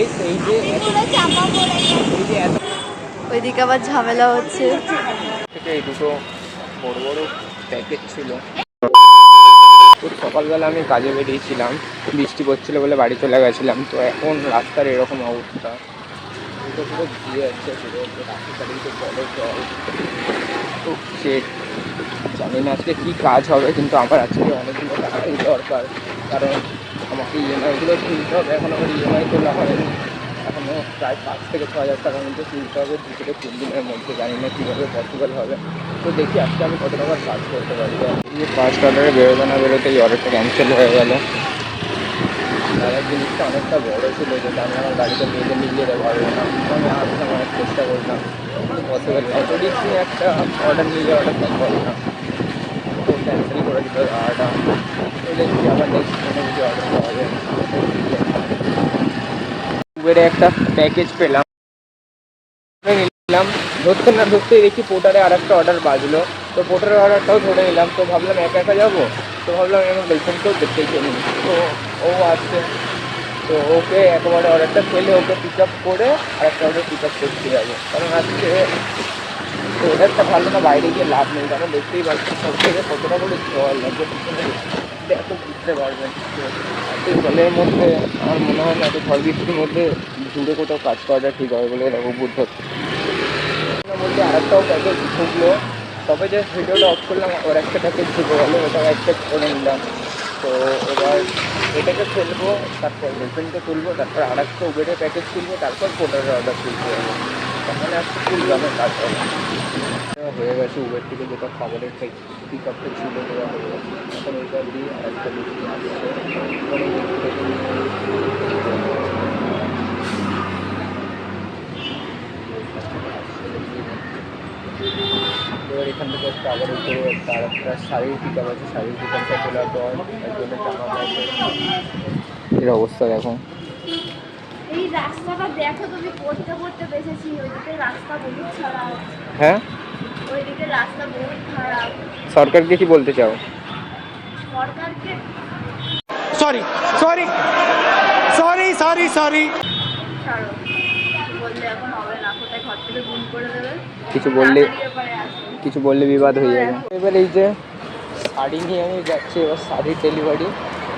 Guys এই যে এই যে এত ওইদিকে আবার ঝামেলা হচ্ছে। থেকে এই দুটো বড় বড় প্যাকেট ছিল। সকালবেলা আমি কাজে বেরিয়েছিলাম বৃষ্টি পড়ছিল বলে বাড়ি চলে গেছিলাম তো এখন রাস্তার এরকম অবস্থা। দুটো পুরো তো সে জানি না আজকে কী কাজ হবে কিন্তু আমার আজকে অনেকগুলো টাকাই দরকার। কারণ আমাকে ইএমআইগুলো তুলতে হবে এখন আমার ইএমআই তোলা হয় প্রায় পাঁচ থেকে ছ হাজার টাকার মধ্যে তুলতে হবে, দু থেকে তিন দিনের মধ্যে, জানি না কীভাবে পসিবল হবে। তো দেখি, আজকে আমি কত টাকার কাজ করতে পারি। এই ফার্স্ট অর্ডারে বেরোবে না বেরোতেই অর্ডারটা ক্যান্সেল হয়ে গেল। দাদার জিনিসটা অনেকটা বড় ছিল, যেটা আমি আমার গাড়িতে বেঁধে নিয়ে যেতে পারব না আমি আসলাম অনেক চেষ্টা করলাম। পসিবল অত রিক্স একটা অর্ডার নিয়ে যাওয়াটা সম্ভব না। তো ক্যান্সেল করে দিতে হবে অর্ডারটা তো দেখি, আবার নেক্সট কিছু অর্ডার হবে উবেরে একটা প্যাকেজ পেলাম। নিলাম, ধরতে না ধরতে দেখি পোর্টারে আর একটা অর্ডার বাজলো। তো পোর্টারের অর্ডারটাও ধরে নিলাম, তো ভাবলাম একা একা যাব? তো ভাবলাম আমার গার্লফ্রেন্ডকেও দেখতে চলি তো ও আসছে। তো ওকে একেবারে অর্ডারটা ফেলে ওকে পিক আপ করে আর একটা অর্ডার পিক আপ করতে যাব। কারণ আজকে ওয়েদারটা ভালো না, বাইরে গিয়ে লাভ নেই। কারণ দেখতেই পাচ্ছি সব থেকে কতটা করে জল লাগবে এত বুঝতে পারবেন এত জলের মধ্যে আমার মনে হয় না এত ঝড় বৃষ্টির মধ্যে দূরে কোথাও কাজ করাটা ঠিক হবে বলে দেখো বুদ্ধ বলতে আরেকটাও প্যাকেজ ঢুকলো তবে যে ভিডিওটা অফ করলাম ওর একটা প্যাকেজ ঢুকে গেলো ওটাও অ্যাকসেপ্ট করে নিলাম। তো এবার এটাকে ফেলব তারপর গার্লফ্রেন্ডকে তুলবো তারপর আর একটা উবেরের প্যাকেজ তুলবো তারপর পোটারের অর্ডার তুলতে হবে তখন আজকে ফুল গ্রামের কাজ হবে হয়ে গেছে উবের থেকে যেটা খাবারের পিক আপটা ছিল দেওয়া হয়ে গেছে এখন ওইটা দিয়ে আর একটা লুচি আসছে এবার এই লুচিটা দিয়ে এবার এখান থেকে একটা আবার উপরে একটা আর একটা শাড়ির পিক আপ আছে শাড়ির পিক আপটা তোলার পর একজনের জামা কাপড় এর অবস্থা দেখো এই রাস্তাটা দেখো তুমি পড়তে পড়তে বেঁচেছি। ওইদিকে রাস্তা বহুত খারাপ। হ্যাঁ? ওইদিকে রাস্তা বহুত খারাপ। সরকারকে কি বলতে চাও? সরকারকে sorry sorry sorry sorry sorry কিছু বললে কিছু বললে বিবাদ হয়ে যাবে। এবার এই যে শাড়ি নিয়ে আমি যাচ্ছি এবার শাড়ির ডেলিভারি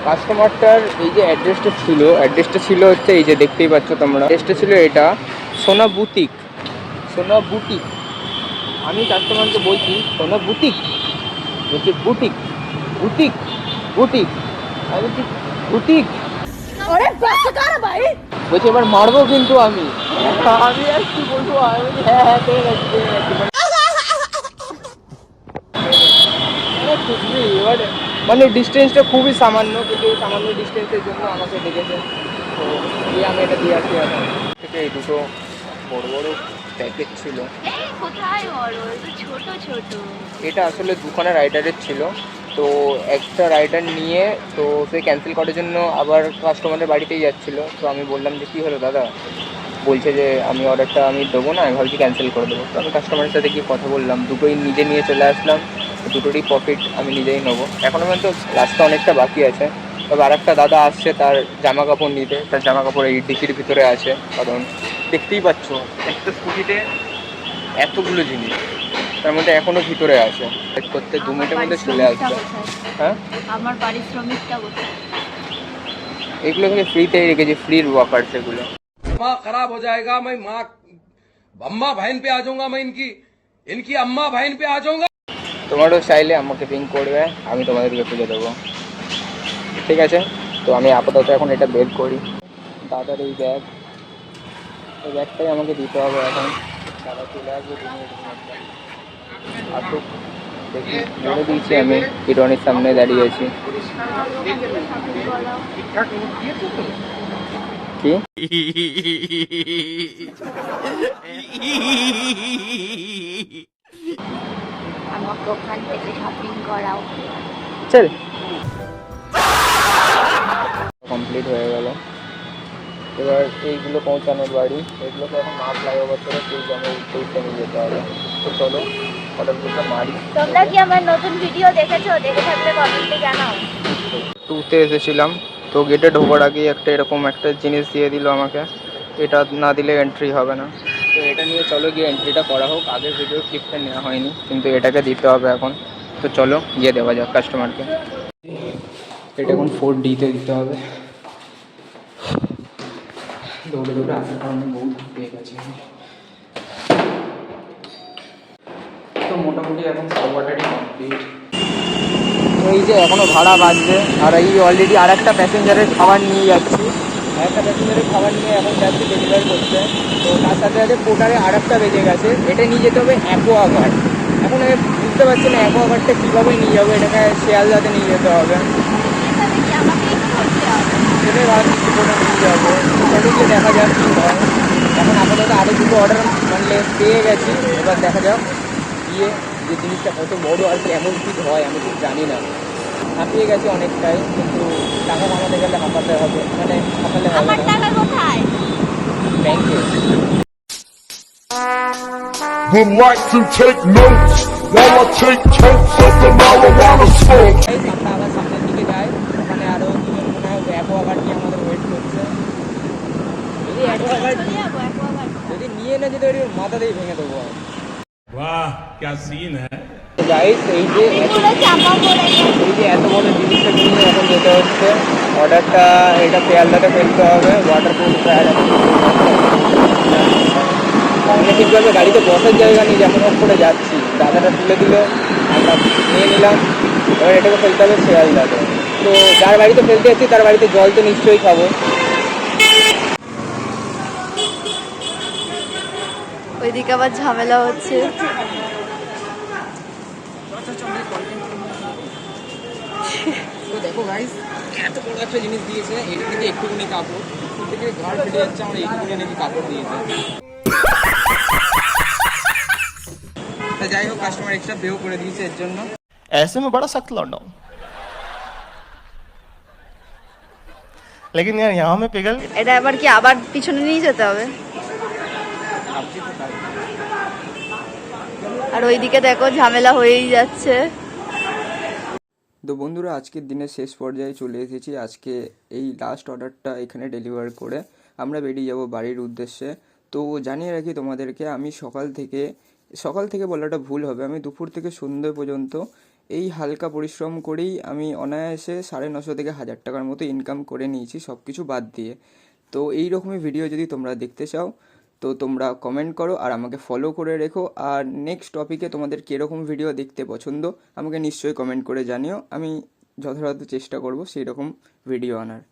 কাস্টমারটার এই যে অ্যাড্রেসটা ছিল অ্যাড্রেসটা ছিল হচ্ছে এই যে দেখতেই পাচ্ছ তোমরা। অ্যাড্রেসটা ছিল এটা সোনা বুটিক সোনা বুটিক। আমি কাস্টমারকে বলছি সোনা বুটিক বলছি বুটিক বুটিক বুটিক। আমি বলছি বুটিক। বলছি এবার মারবো কিন্তু আমি। আমি আর কি বলব আমি হ্যাঁ হ্যাঁ মানে খুবই এবারে মানে ডিস্টেন্সটা খুবই সামান্য কিন্তু এই সামান্য ডিস্টেন্সের জন্য আমাকে ডেকেছে। তো দিয়ে আমি এটা দিয়ে আসি এখন। থেকে এই দুটো বড় বড় প্যাকেট ছিল। এই কোথায় বড় এই তো ছোট ছোট। এটা আসলে দুখানা রাইডারের ছিল। তো একটা রাইডার নিয়ে তো সে ক্যান্সেল করার জন্য আবার কাস্টমারের বাড়িতেই যাচ্ছিল। তো আমি বললাম যে কী হলো দাদা? বলছে যে আমি অর্ডারটা আমি দেবো না আমি ভাবছি ক্যান্সেল করে দেবো। তো আমি কাস্টমারের সাথে গিয়ে কথা বললাম। দুটোই নিজে নিয়ে চলে আসলাম। দুটোরই প্রফিট আমি নিজেই নেবো এখনও পর্যন্ত রাস্তা অনেকটা বাকি আছে তবে আর একটা দাদা আসছে তার জামা কাপড় নিতে তার জামা কাপড় এই ডিকির ভিতরে আছে কারণ দেখতেই পাচ্ছ একটা স্কুটিতে এতগুলো জিনিস তার মধ্যে এখনো ভিতরে আছে চেক করতে দু মিনিটের মধ্যে চলে আসবে হ্যাঁ আমার পারিশ্রমিকটা কোথায় এগুলো থেকে ফ্রিতেই রেখেছি ফ্রির ওয়াকার সেগুলো दिमाग खराब हो जाएगा मैं माँ अम्मा बहन पे आ जाऊंगा मैं इनकी इनकी अम्मा बहन पे आ जाऊंगा তোমারও চাইলে আমাকে পিং করবে, আমি তোমাদেরকে তুলে দেবো। ঠিক আছে? তো আমি আপাতত এখন এটা বের করি। দাদার এই ব্যাগ এই ব্যাগটাই আমাকে দিতে হবে এখন। দাদা চলে আসবে আসুক দেখি, বলে দিয়েছি আমি হিরোনির সামনে দাঁড়িয়ে আছি কি? আমাকে ওখান থেকে শপিং করাও। চল। কমপ্লিট হয়ে গেল। এবার এইগুলো পৌঁছানোর বাড়ি। এগুলোকে এখন মা ফ্লাইওভার করে সেই জমে উঠতে উঠতে নিয়ে যেতে হবে। তো চলো মারি। তোমরা কি আমার নতুন ভিডিও দেখেছ? দেখে থাকলে কমেন্টে জানাও। টুতে এসেছিলাম। তো গেটে ঢোকার আগেই একটা এরকম একটা জিনিস দিয়ে দিল আমাকে। এটা না দিলে এন্ট্রি হবে না। এটা নিয়ে চলো গিয়ে এন্ট্রিটা করা হোক। আগের ভিডিও ক্লিপটা নেওয়া হয়নি কিন্তু এটাকে দিতে হবে এখন। তো চলো গিয়ে দেওয়া যাক কাস্টমারকে এটা এখন ফোর ডিতে দিতে হবে। দৌড়ে দৌড়ে আসার কারণে বহু পেয়ে গেছি তো মোটামুটি এখন সবটারই কমপ্লিট এই যে এখনও ভাড়া বাজছে আর এই অলরেডি আর একটা প্যাসেঞ্জারের খাবার নিয়ে যাচ্ছি। একটা প্যাসেঞ্জারের খাবার নিয়ে এখন যাচ্ছি ডেলিভারি করতে তো তার সাথে সাথে পোটারে আর একটা বেজে গেছে। এটা নিয়ে যেতে হবে অ্যাকোয়াগার্ড এখন আমি বুঝতে পারছি না অ্যাকোয়াগার্ডটা কীভাবে নিয়ে যাব, এটাকে শিয়ালদাতে নিয়ে যেতে হবে। সেটাই ভাবছি কোটা নিয়ে যাব। গিয়ে দেখা যাক কী হয়। এখন আপাতত আরও দুটো অর্ডার মানে পেয়ে গেছি। এবার দেখা যাক গিয়ে যে জিনিসটা কত বড় আর কেমন কী হয়, আমি ঠিক জানি না। হাঁপিয়ে গেছি অনেকটাই, কিন্তু টাকা বানাতে গেলে হাঁপাতে হবে। মানে হাঁপালে হবে না। ব্যাংকে Would like to take notes while I take totes of the marijuana smoke. আমরা আবার সামনের দিকে যাই আরও নিয়ে আমাদের ওয়েট করছে। যদি নিয়ে না ভেঙে দেবো। বাহ সিন এই যে এত- এই যে বড় জিনিসটা এখন যেতে হচ্ছে। অর্ডারটা এটা পেয়ালদাতে ফেলতে হবে গাড়িতে বসার জায়গা নেই যেমন হোক করে যাচ্ছি। দাদাটা তুলে দিল আমরা নিয়ে নিলাম। এবার এটাকে ফেলতে হবে শিয়ালদাতে তো যার বাড়িতে ফেলতে যাচ্ছি তার বাড়িতে জল তো নিশ্চয়ই খাব। ওইদিকে আবার ঝামেলা হচ্ছে। দেখো গাইস এত বড় একটা জিনিস দিয়েছে এটা থেকে একটুখানি কাপড় একটু থেকে ঘাড় ফেটে যাচ্ছে আমার এইটুকুনি নাকি কাপড় দিয়েছে তা যাই হোক কাস্টমার এক্সট্রা পেও করে দিয়েছে এর জন্য ऐसे में बड़ा सख्त लौंडा हूं लेकिन यार यहाँ में पिघल এটা আবার কি আবার পিছনে নিয়ে যেতে হবে ভাবছি তো তাই আর ওইদিকে দেখো ঝামেলা হয়েই যাচ্ছে তো বন্ধুরা, আজকের দিনের শেষ পর্যায়ে চলে এসেছি। আজকে এই লাস্ট অর্ডারটা এখানে ডেলিভার করে আমরা বেরিয়ে যাব বাড়ির উদ্দেশ্যে। তো জানিয়ে রাখি তোমাদেরকে, আমি সকাল থেকে সকাল থেকে বলাটা ভুল হবে। আমি দুপুর থেকে সন্ধ্যে পর্যন্ত এই হালকা পরিশ্রম করেই আমি অনায়াসে সাড়ে নশো থেকে হাজার টাকার মতো ইনকাম করে নিয়েছি সব কিছু বাদ দিয়ে। তো এই রকমই ভিডিও যদি তোমরা দেখতে চাও তো তোমরা কমেন্ট করো আর আমাকে ফলো করে রেখো। আর নেক্সট টপিকে তোমাদের কীরকম ভিডিও দেখতে পছন্দ, আমাকে নিশ্চয়ই কমেন্ট করে জানিও। আমি যথাযথ চেষ্টা করব সেই রকম ভিডিও আনার।